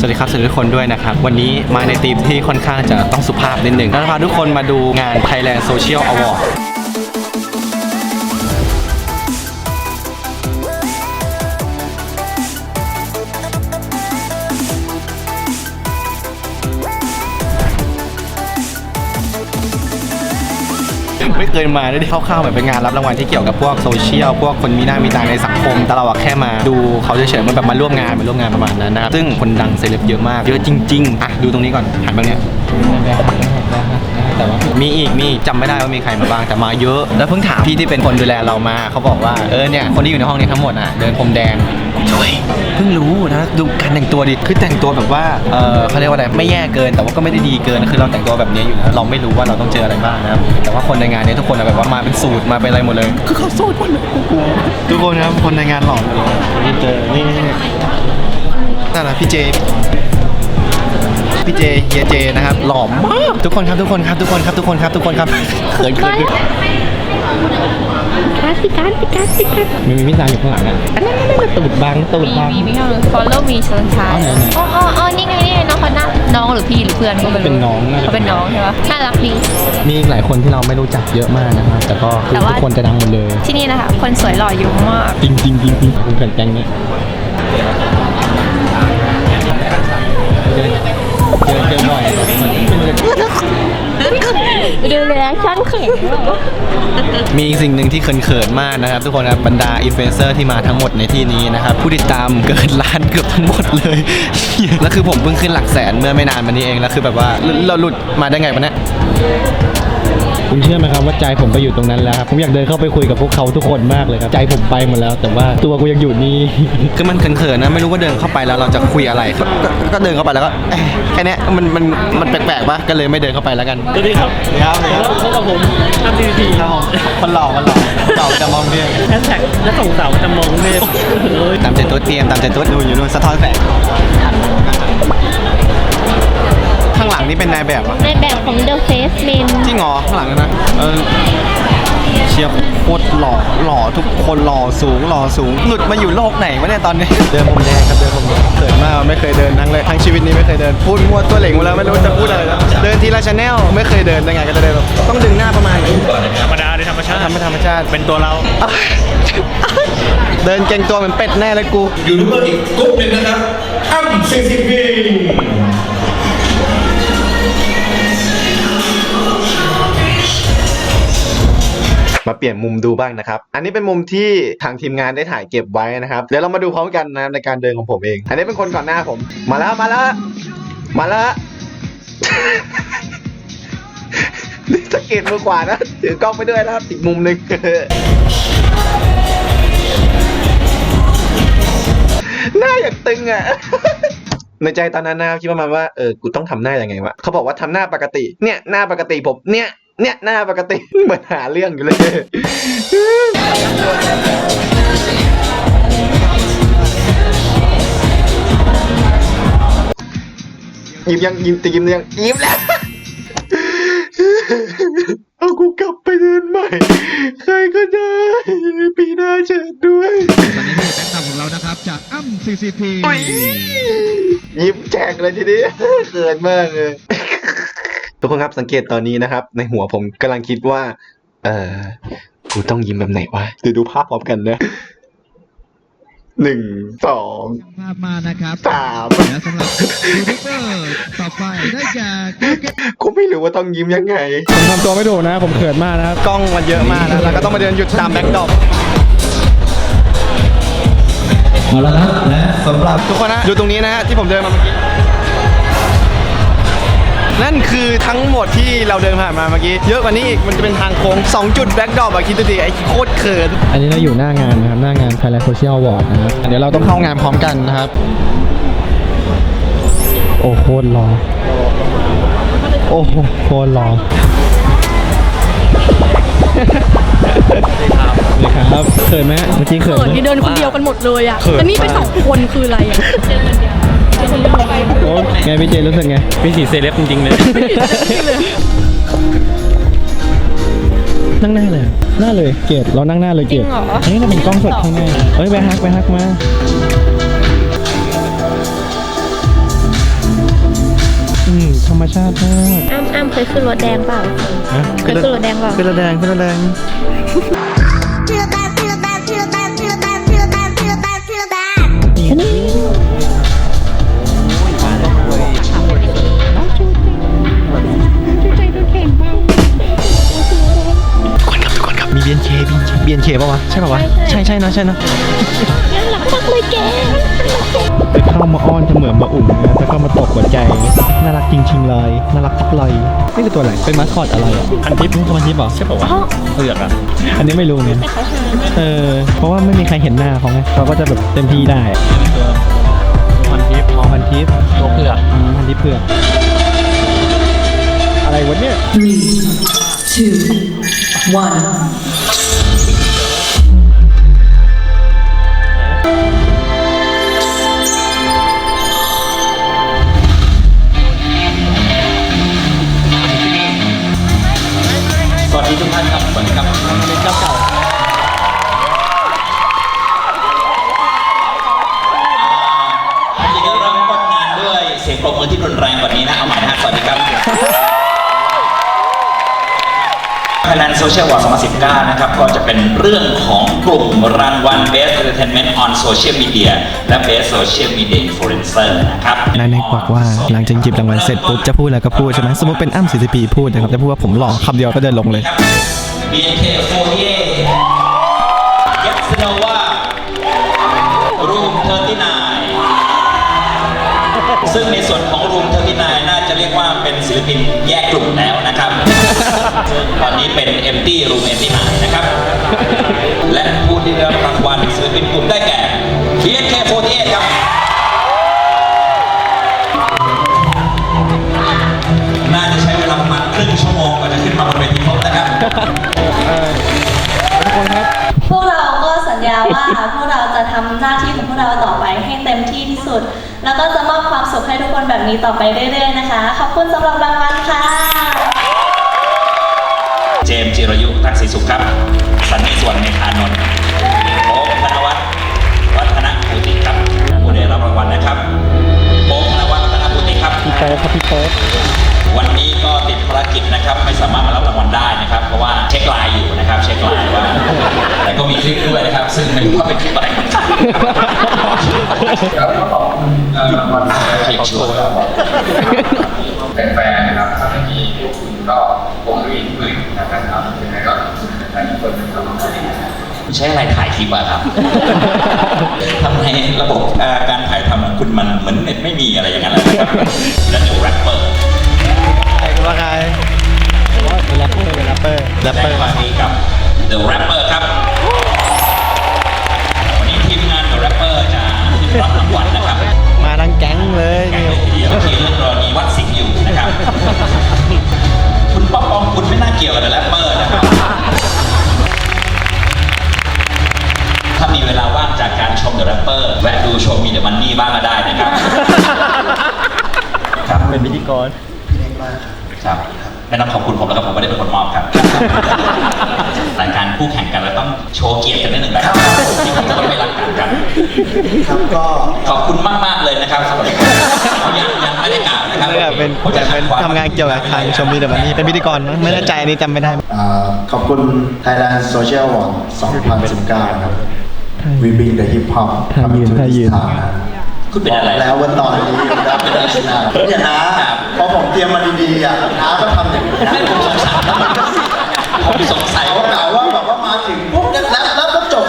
สวัสดีครับสวัสดีทุกคนด้วยนะครับ วันนี้มาในทีมที่ค่อนข้างจะต้องสุภาพนิดหนึ่งแล้วพาทุกคนมาดูงาน Thailand Social Award ไม่เคยมาได้เข้าวๆแบบเป็นงานรับรางวัลที่เกี่ยวกับพวกโซเชียลพวกคนมีหน้ามีตาในสังคม แต่เราอะแค่มาดูเขาเฉยๆมันแบบมาร่วมงานมาร่วมงานประมาณนั้นนะครับซึ่งคนดังเซเลบเยอะมากเยอะจริงๆอะดูตรงนี้ก่อนหันไปเนี่ย มีอีกมีอีกจำไม่ได้ว่ามีใครมาบ้างแต่มาเยอะ แล้วเพิ่งถามพี่ที่เป็นคนดูแลเรามาเขาบอกว่าเออเนี่ยคนที่อยู่ในห้องนี้ทั้งหมดอะเดินพรมแดงช่วยเพิ่งรู้นะดูการแต่งตัวดิคือแต่งตัวแบบว่าเออเขาเรียกว่าอะไรไม่แย่เกิน แต่ว่าก็ไม่ได้ดีเกินคือเราแต่งตัวแบบนี้อยู่แล้วเราไม่รู้ว่าเราต้องเจออะไรบ้างนะครับแต่ว่าคนในงานเนี้ทุกคนอะแบบว่ามาเป็นสูตรมาเป็นอะไรหมดเลย คือเขาสูตรหมดเลยกูกลัวทุกคนครับคนในงานหล่อหมดเลยนี่เจอนี่นี่นี่นั่นนะพี่เจ พี่เจเฮียเจนะครับหล่อมากทุกคนครับทุกคนครับทุกคนครับทุกคนครับทุกคนครับเขินเขินเขินการสิการสิการสิการมีมีพี่ตามอยู่ข้างหลังอะอันนั้นนั่นนั่นตูดบางตูดมีบางมีมีข้างหลัง follow me ชนท้ายอ๋อไหนๆอ๋ออ๋ออ๋อนี่ไงนี่ไงน้องเขาหน้าน้องหรือพี่หรือเพื่อนก็ไม่รู้เป็นน้องน่าจะเขาเป็นน้องใช่ปะน่ารักดีมีอีกหลายคนที่เราไม่รู้จักเยอะมากนะครับแต่ก็คือแต่ว่าทุกคนจะดังหมดเลย ที่นี่นะคะคนสวยหล่อเยอะมากจริงจริงจริงจริงคุณเกินแกงนี้เเจอเจอบ่อยเป็นดูเลยชั่นเขินมีอีกสิ่งหนึ่งที่เขินๆมากนะครับ ทุกคนครับบรรดาอินฟลูเอนเซอร์ที่มาทั้งหมดในที่นี้นะครับ ผู้ติดตามเกินล้านเกือบทั้งหมดเลย แล้วคือผมเพิ่งขึ้นหลักแสนเมื่อไม่นานมานี้เองแล้วคือแบบว่าเราหลุดมาได้ไงวะเนี่ย คุณเชื่อไหมครับว่าใจผมไปอยู่ตรงนั้นแล้วครับผมอยากเดินเข้าไปคุยกับพวกเขาทุกคนมากเลยครับใจผมไปหมดแล้ว แต่ว่าตัวกูยังอยู่นี่ คือมันเขินๆนะไม่รู้ว่าเดินเข้าไปแล้วเราจะคุยอะไรก็ก็ก็เดินเข้าไปแล้วก็เอ๊ะแค่เนี้ยมันมันมันแปลกๆปะก็เลยไม่เดินเข้าไปแล้วกันสวัสดีครับครับครับพบกับผมทัพทีทีครับผมคนหล่อคนหล่อเก่าจะมองเพียงแฮชแท็กและส่งสาวประจำมองเทพเอ้ยตามใจตุ๊ดเตรียมตามใจตุ๊ดดูอยู่นู่นสะท้อนแสง งหลังนี่เป็นนายแบบเหรอะในแบบของ The Face Men จริงเหรอข้างหลังนะเออเชียร์โคตรหล่อหล่อทุกคนหล่อสูงหล่อสูงหลุดมาอยู่โลกไหนวะเนี่ยตอนนี้ เดินผมแดงครับเดินผมแดงเขินมากไม่เคยเดินทั้งเลยทั้งชีวิตนี้ไม่เคยเดินพูดมั่วตัวเหล่งหมดแล้วไม่รู้จะพูดอะไรแล้วเดินทีละชาแนลไม่เคยเดินยังไงก็จะเดินแบบต้องดึงหน้าประมาณนี้ธรรมดาในธรรมชาติทำเป็นธรรมชาติ เป็นตัวเรา เดินเก่งตัวเหมือนเป็ดแน่เลยกู ยูทูบเบอร์อีกกลุ่มหนึ่งนะครับอ้ำซีซีพี มาเปลี่ยนมุมดูบ้างนะครับ อันนี้เป็นมุมที่ทางทีมงานได้ถ่ายเก็บไว้นะครับ เดี๋ยวเรามาดูพร้อมกันนะในการเดินของผมเอง อันนี้เป็นคนก่อนหน้าผม มาแล้วมาแล้วมาแล้วนี่สังเกตมือขวานะ ถือกล้องไปด้วยนะครับอีกมุมหนึ่งหน้าอยางตึงอะในใจตอนนั้นนะครับคิดประมาณว่าเออกูต้องทำหน้ายังไงวะเขาบอกว่าทำหน้าปกติเนี่ยหน้าปกติผมเนี่ย เนี่ยหน้าปกติเหมือนหาเรื่องอยู่เลย ยิ้มยังยิ้มจะยิ้มยังยิ้มแล้ว เอากูกลับไปเดินใหม่ ใครก็ได้ปีหน้าเชิญด้วยตอนนี้นี่แบ็คอัพของเรานะครับ จากอ้ำ CCP อุ๊ยยิ้มแจกเลยทีนี้เขินมากเลย ทุกคนครับสังเกตตอนนี้นะครับ ในหัวผมกำลังคิดว่า เออกูต้องยิ้มแบบไหนวะเดี๋ยวดูภาพพร้อมกันนะหนึ่งสองภาพมานะครับสามและสำหรับยูทูบเบอร์ต่อไปได้แก่กูเกกูไม่รู้ว่าต้องยิ้มยังไง ผมทำตัวไม่ถูกนะ ผมเขินมากนะครับกล้องมันเยอะมากนะแล้วก็ต้องมาเดินหยุดตามแบ็คดรอปเอาละครับและสำหรับทุกคนนะดูตรงนี้นะฮะที่ผมเดินมาเมื่อกี้ นั่นคือทั้งหมดที่เราเดินผ่านมาเมื่อกี้ เยอะกว่านี้อีก มันจะเป็นทางโค้ง 2 จุดแบ็คดรอปอะคิดดูดิไอ้โคตรเขิน อันนี้เราอยู่หน้างานนะครับ หน้างาน Thailand Social Award นะครับ เดี๋ยวเราต้องเข้างานพร้อมกันนะครับ โอ้โคตรรอโอ้โหโคตรรอนี่ครับเขินไหมฮะเมื่อกี้เขินเขินไหม ที่เดินคนเดียวกันหมดเลยอะเขินแล้วนี่ไปสองคนคืออะไรอะ โอ้ไงพี่เจรู้สึกไง พี่สีเซเลบจริงๆเลย นั่งหน้าเลยอะหน้าเลยเกดเรานั่งหน้าเลยเกดจริงเหรออันนี้เราเป็นกล้องสดข้างหน้าเอ้ยไปฮักไปฮักมารมชาติมากอ้ำอ้ำเคยขึ้นรถแดงเปล่าฮะเคยขึ้นรถแดงเปล่าขึ้นรถแดงขึ้นรถแดง Feel bad, feel bad, feel bad, feel bad, feel bad, feel bad, feel bad. คน BNK ป่าวะ ใช่ป่าวะ ใช่ใช่นะใช่นะน่ารักมากเลยแกจะเข้ามาอ้อนจะเหมือนมาอุ่นนะจะเข้ามาตกหัวใจ น่ารักจริงๆเลยน่ารักทุกเลยนี่คือตัวอะไรเป็นมาสคอตอะไรอะพันทิปนี่คือพันทิปเหรอใช่ป่าวะเปลือกอะอันนี้ไม่รู้เนี่ยเออเพราะว่าไม่มีใครเห็นหน้าเขาไงเขาก็จะแบบเต็มที่ได้ตัวพันทิปอ๋อพันทิปตัวเปลือกพันทิปเปลือกอะไรวะเนี่ย two, one. ดีทุกท่านครับสวัสดีครับเป็นเจ้าเก่าจริงๆเริ่มต้นงานด้วยเสียงปรบมือที่รุนแรงกว่านี้นะ เอาใหม่นะฮะสวัสดีครับ คะแนนโซเชียลวอร์2019 นะครับ ก็จะเป็นเรื่องของกลุ่มรางวัล Best Entertainment on Social Media และ Best Social Media Influencer นะครับนายเน็กบอกว่าหลังจากหยิบรางวัลเสร็จปุ๊บจะพูดอะไรก็พูดใช่ไหมสมมติเป็นอ้ำ40ปีพูดนะครับ จะพูดว่าผมหล่อคำเดียวก็เดินลงเลย BNK48 Yes Nova Room 39ซึ่งในส่วนของ Room 39 น่าจะเรียกว่าเป็นศิลปินแยกกลุ่มแล้วนะครับซึ่งตอนนี้ เป็น Empty Room 89นะครับ และผู้ที่ได้รับรางวัลศิลปินกลุ่มได้แก่ BNK48 ครับน่าจะใช้เวลาประมาณครึ่งชั่วโมงกว่าจะขึ้นมาบนเวทีครบนะครับ พวกเราก็สัญญาว่า พวกเราจะทำหน้าที่ของพวกเราต่อไปให้เต็มที่ที่สุด แล้วก็จะมอบความสุขให้ทุกคนแบบนี้ต่อไปเรื่อยๆนะคะ ขอบคุณสำหรับรางวัลค่ะ เจมส์จิรยุทักษิสุขครับ สันนิสวนเมธานนท์โป๊ปธนวัฒน์วัฒนภูติครับผู้ได้รับรางวัลนะครับโป๊ปธนวัฒน์วัฒนภูติครับพี่โป๊ปครับพี่โป๊ปวันนี้ก็ติดภารกิจนะครับไม่สามารถมารับรางวัลได้นะครับ เพราะว่าเช็คไลน์อยู่นะครับเช็คไลน์ว่าแต่ก็มีคลิปด้วยนะครับ ซึ่งไม่รู้ว่าเป็นคลิปอะไรครับก็ขอบคุณเอ่อรางวัลใครชัวร์แฟนๆนะครับถ้าไม่มีพวกคุณก็คงไม่มีที่อื่ นนะครับยังไงก็ขอบคุณแฟนๆทุกคนนะครับใช้อะไรถ่ายคลิปอะครับ ทำไมระบบเอ่อการถ่ายทำของคุณมันเหมือนเน็ตไม่มีอะไรอย่างนั้นนะครับและเดี๋ยวแรปเปอร์ใครคุณว่าใครเป็นแรปเปอร์เป็นแรปเปอร์แรปแสเปดองร์ความดีกับ The Rapper ว์เกียรติกันนิดหนึ่งนะครับที่ผมคนไม่รักกันกันครับก็ขอบคุณมากมากๆเลยนะครับสำหรับเขายังยังไม่ได้กล่าวนะครับเนี่ยเป็นผมจะแต่เป็นขัดขวทำงานเกี่ยวกับทางชมรีเดวันนี้เป็นพิธีกรมั้งไม่แน่ใจอันนี้จำไม่ได้อ่าขอบคุณ Thailand Social Award 2019นะครับ We bring the hip hop ท่ายืน coming to ท่ายื this น town นะคุณเป็นอะไรแล้วว่าตอนนี้รับเป็นชนะเนี่ยนะพอผมเตรียมมาดีๆอะน้าก็ทำอย่างนี้นะไม่ผมสงสัยแล้วมันก็เสียไงผมสงสัยเขาว่ากล่าวว่า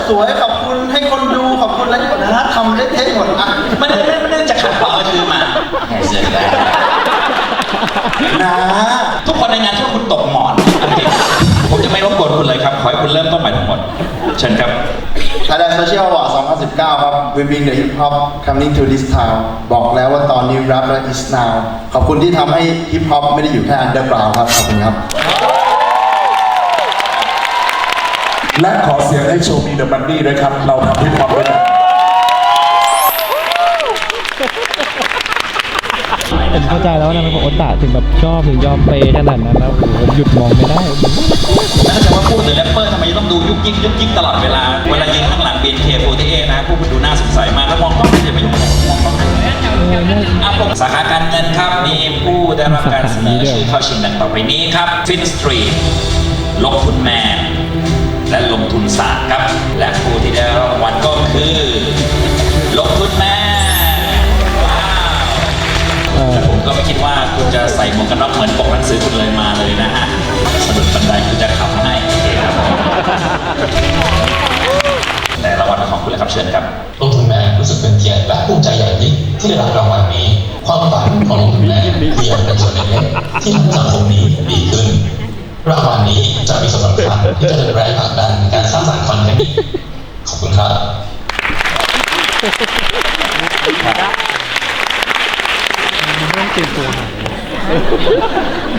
สวยขอบคุณให้คนดูขอบคุณอะไรก็นะทำเละเทะหมดอะไม่ได้ไม่ได้จะขัดขวางก็คือมาแหมเสร็จแล้วนะทุกคนในงานช่วยคุณตกหมอนจริงๆผมจะไม่รบกวนคุณเลยครับ ขอให้คุณเริ่มต้นใหม่ทั้งหมดเชิญครับ Thailand Social Award 2019 ครับ We bring the hip hop coming to this town บอกแล้วว่าตอนนี้ rap และ is now ขอบคุณที่ทำให้ hip hop ไม่ได้อยู่แค่ underground ครับ ขอบคุณครับ และขอเสียงให้โชว์มีเดอะมันนี่ด้วยครับ เราทำที่ความด้วยกันผมเข้าใจแล้วนะมันโอตาถึงแบบชอบถึงยอมเปย์ขนาดนั้นนะโอ้โหผมหยุดมองไม่ได้แล้วถ้าจะว่าพูดถึงแรปเปอร์ทำไมต้องดูยุกยิกยุกยิกตลอดเวลา เวลายืนข้างหลัง BNK48 นะผู้ดูน่าสงสัยมากแล้วมองกล้องจะไม่ยุ่งมองกล้องอะผมสาขาการเงินครับ มีผู้ได้รับการเสนอชื่อเข้าชิงดังต่อไปนี้ครับฟินสตรีทลงทุนแมน และลงทุนศาสตร์ครับ และผู้ที่ได้รับรางวัลก็คือลงทุนแมนว้าวเออแต่ผมก็ไม่คิดว่าคุณจะใส่หมวกกันน็อกเหมือนปกหนังสือคุณเลยมาเลยนะฮะสะดุดบันไดคุณจะขับให้โอเคครับผมแต่รางวัลของคุณเลยครับเชิญครับลงทุนแมนรู้สึกเป็นเกียรติและภูมิใจอย่างยิ่งที่ได้รับรางวัลนี้ ความฝันของลงทุนแมนคืออยากเป็นส่วนเล็กๆที่ทำให้สังคมนี้ดีขึ้น รางวัลนี้จะมีส่วนสำคัญที่จะเป็นแรงผลักดันการสร้างสรรค์คอนเทนต์ขอบคุณครับ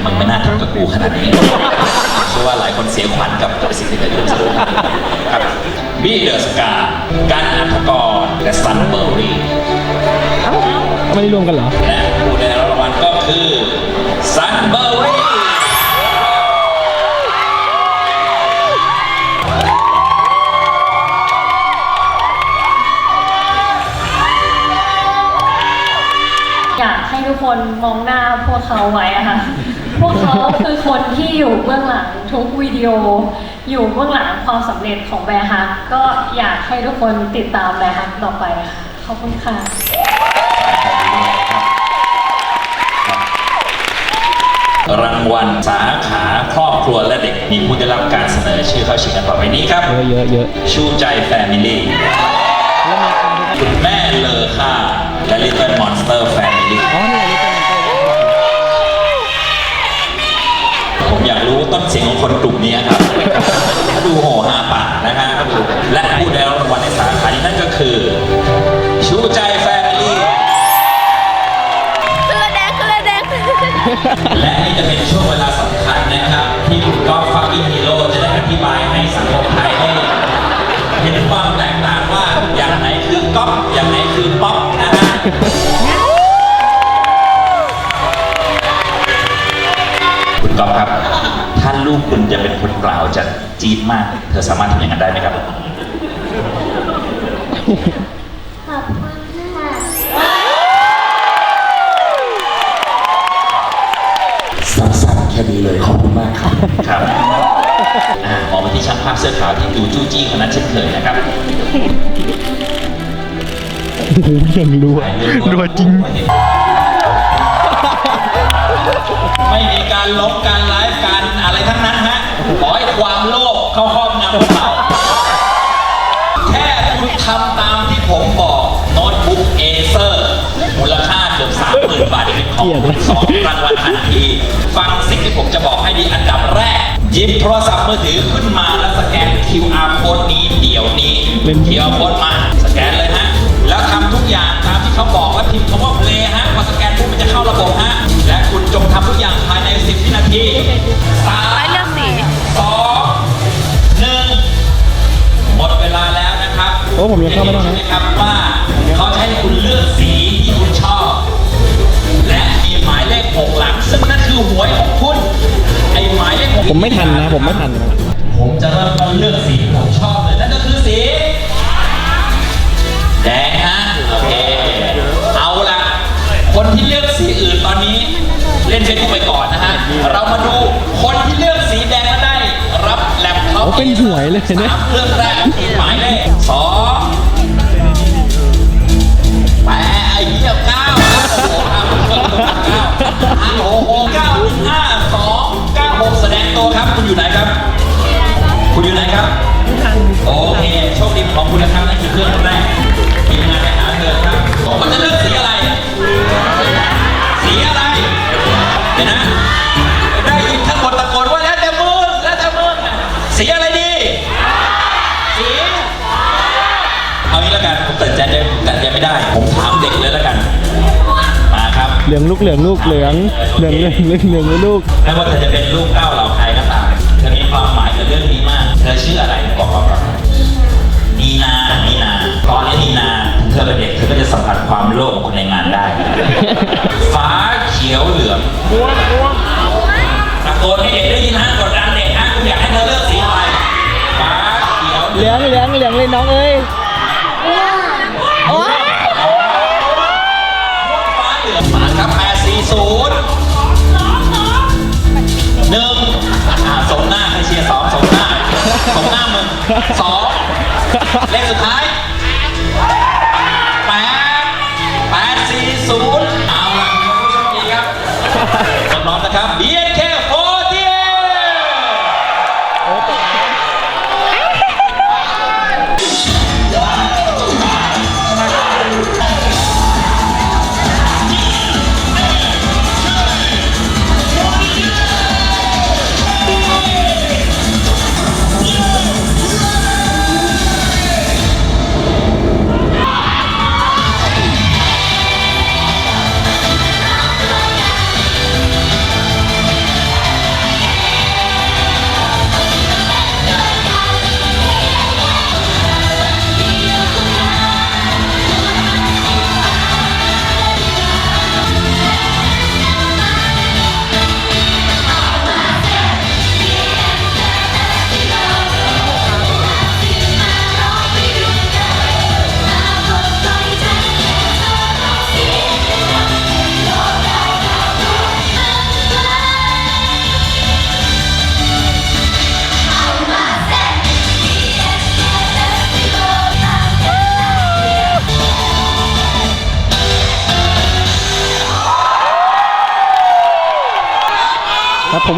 มันไม่น่าทำกับกูขนาดนี้เชื่อว่าหลายคนเสียขวัญกับกับสิ่งที่เกิดขึ้นครับบี้เดอะสกาการอัธกรและซันเบอร์รี่ไม่ได้รวมกันเหรอและผู้ได้รับรางวัลก็คือซันเบอร์ คนมองหน้าพวกเขาไว้อะค่ะ พวกเขาคือคนที่อยู่เบื้องหลังทุกวิดีโอ อยู่เบื้องหลังความสำเร็จของแบร์ฮักก็อยากให้ทุกคนติดตามแบร์ฮักต่อไปค่ะขอบคุณค่ะรางวัลสาขาครอบครัวและเด็กมีผู้ได้รับการเสนอชื่อเข้าชิงกันต่อไปนี้ครับ เยอะเยอะเยอะชูใจแฟมิลี่คุณแม่เลอค่าและ Little Monster Family อ๋อนี่แหละนี่เป็นมัน ผมอยากรู้ต้นเสียงของคนกลุ่มนี้ครับดูโหหาป่านะฮะก็ดูและผู้ได้รับรางวัลในสาขานี้นั่นก็คือ ชูใจแฟมิลี่ขึ้นรถแดงขึ้นรถแดงและนี่จะเป็นช่วงเวลาสำคัญนะครับ ที่คุณก๊อฟฟักกิ้งฮีโร่ ลูกคุณจะเป็นคนกล่าวจะจี๊ดมาก เธอสามารถทำอย่างนั้นได้ไหมครับ ขอบคุณค่ะสั้นๆแค่นี้เลยขอบคุณมากครับครับอ่ามองไปที่ช่างภาพเสื้อขาวที่ดูจู้จี้คนนั้นเช่นเคยนะครับโอ้โหยังรัวรัวจริง ไม่มีการลบการไลฟ์การอะไรทั้งนั้นฮะขอให้ความโลภเข้าครอบงำพวกเราแค่คุณทำตามที่ผมบอกโน้ตบุ๊กเอเซอร์มูลค่าเกือบสามหมื่นบาทเป็นของคุณสองรางวัลทันที ฟังสิ่งที่ผมจะบอกให้ดีอันดับแรกหยิบโทรศัพท์มือถือขึ้นมาแล้วสแกน QR code นี้เดี๋ยวนี้เป็น QR code มา สแกนเลยฮะ แล้วทำทุกอย่างตามที่เขาบอกว่าพิมพ์คำว่า play ฮะพอสแกนปุ๊บ อ้ผมยังเข้าไม่ได้นะใช่ไหมครับว่าเขาจะให้คุณเลือกสีที่คุณชอบ และมีหมายเลขหกหลักซึ่งนั่นคือหวยของคุณไอ้หมายเลขหกผมไม่ทันนะ ผมไม่ทันนะผมจะเริ่มต้นเลือกสีที่ผมชอบเลยนั่นก็คือสีแดงฮะโอเคเอาละคนที่เลือกสีอื่นตอนนี้ เล่นเฟซบุ๊กไปก่อนนะฮะเรามาดูคนที่เลือก เป็นหวยเลยเนี่ยสามเครื่องแรกหมายเลขสองแปดไอ้เหี้ยเก้าครับโอ้โหเก้าเก้าโอ้โหเก้าหนึ่งห้าสองเก้าหกแสดงตัวครับ คุณอยู่ไหนครับ คุณอยู่ไหนครับโอเคโชคดีของคุณนะครับนั่นคือเครื่องแรกทีมงานไปหาเธอครับมันจะเลือกสีอะไร สีอะไรเดี๋ยวนะ เหลืองลูกเหลืองลูกเหลืองเหลืองเหลืองเหลืองเหลืองลูกไม่ว่าเธอจะเป็นลูกเต้าเหล่าใครก็ตามเธอมีความหมายกับเรื่องนี้มาก เธอชื่ออะไรบอกเขาก่อนนีนานีนาตอนนี้นีนาเธอเป็นเด็กเธอก็จะสัมผัสความโลภของคนในงานได้ ฟ้าเขียวเหลืองตะโกนให้เด็กได้ยินฮะกดดันเด็กฮะคุณอยากให้เธอเลือกสีอะไรฟ้าเขียวเหลืองลืองเหลืองเหลืองเลยน้องเอ้ย 8 4 0หนึ่งอ่าสมหน้าให้เชียร์สองสมหน้าสมหน้ามึงสองเลขสุดท้าย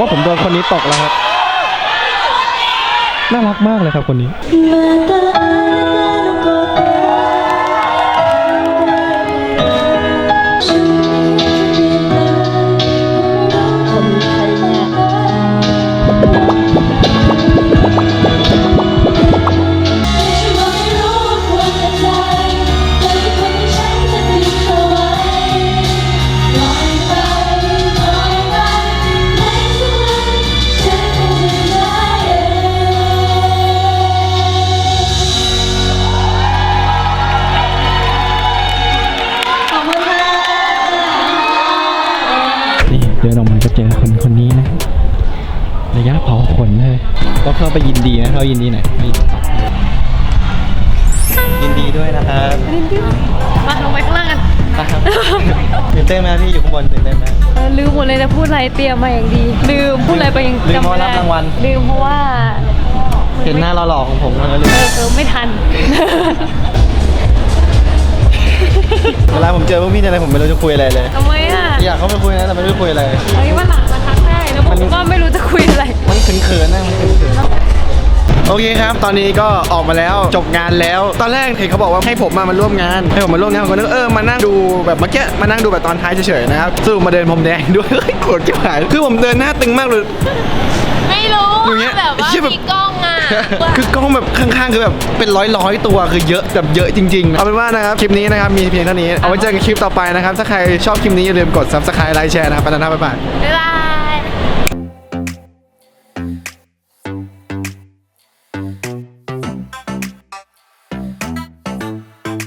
ว่าผมโดนคนนี้ตกแล้วครับ น่ารักมากเลยครับคนนี้ เดินออกมาก็เจอคนคนนี้นะระยะเผาขนเลยต้องเข้าไปยินดีนะเข้ายินดีหน่อยเข้ายินดียินดีด้วยนะครับมาลงไปข้างล่างกันตื่นเต้นไหมพี่อยู่ข้างบนตื่นเต้นไหมเออลืมหมดเลยจะพูดอะไรเตรียมมาอย่างดี ลืมพูดอะไรไปยังลืมจำเพราะไม่รับได้รางวัลลืมเพราะว่า เห็นหน้าหล่อๆของผมแล้วก็ลืเอมอเออไม่ทันเวลาผมเจอพวกพี่ในอะไรผมไม่รู้จะคุยอะไรเลยทำไม อะอยากเข้าไปคุยนะแต่ไม่รู้จะคุยอะไรเอ้ยวันหลังมาทักได้แล้วผมก็ไม่รู้จะคุยอะไร มันเขินๆนะมันเขินๆโอเคครับ ตอนนี้ก็ออกมาแล้วจบงานแล้ว ตอนแรกเห็นเขาบอกว่าให้ผมมามาร่วมงาน ให้ผมมาร่วมงานผมก็นึกเออมานั่งดูแบบเมื่อกี้มานั่งดูแบบตอนท้ายเฉยๆนะครับสรุปมาเดินผมแดงด้วยเฮ้ยโกรธจิ๋วหายคือผมเดินหน้าตึงมากเลย ไม่รู้ อย่างเงี้ยแบบว่าเหี้ยแบบ มีกล้องอะ คือกล้องแบบข้างๆคือแบบเป็นร้อยร้อยๆตัวคือเยอะแบบเยอะจริงๆเอาเป็นว่านะครับคลิปนี้นะครับมีเพียงเท่านี้เอาไว้เจอกันคลิปต่อไปนะครับถ้าใครชอบคลิปนี้อย่าลืมกด subscribe ไลค์แชร์นะครับไปแล้วนะบ๊ายบายบ๊ายบาย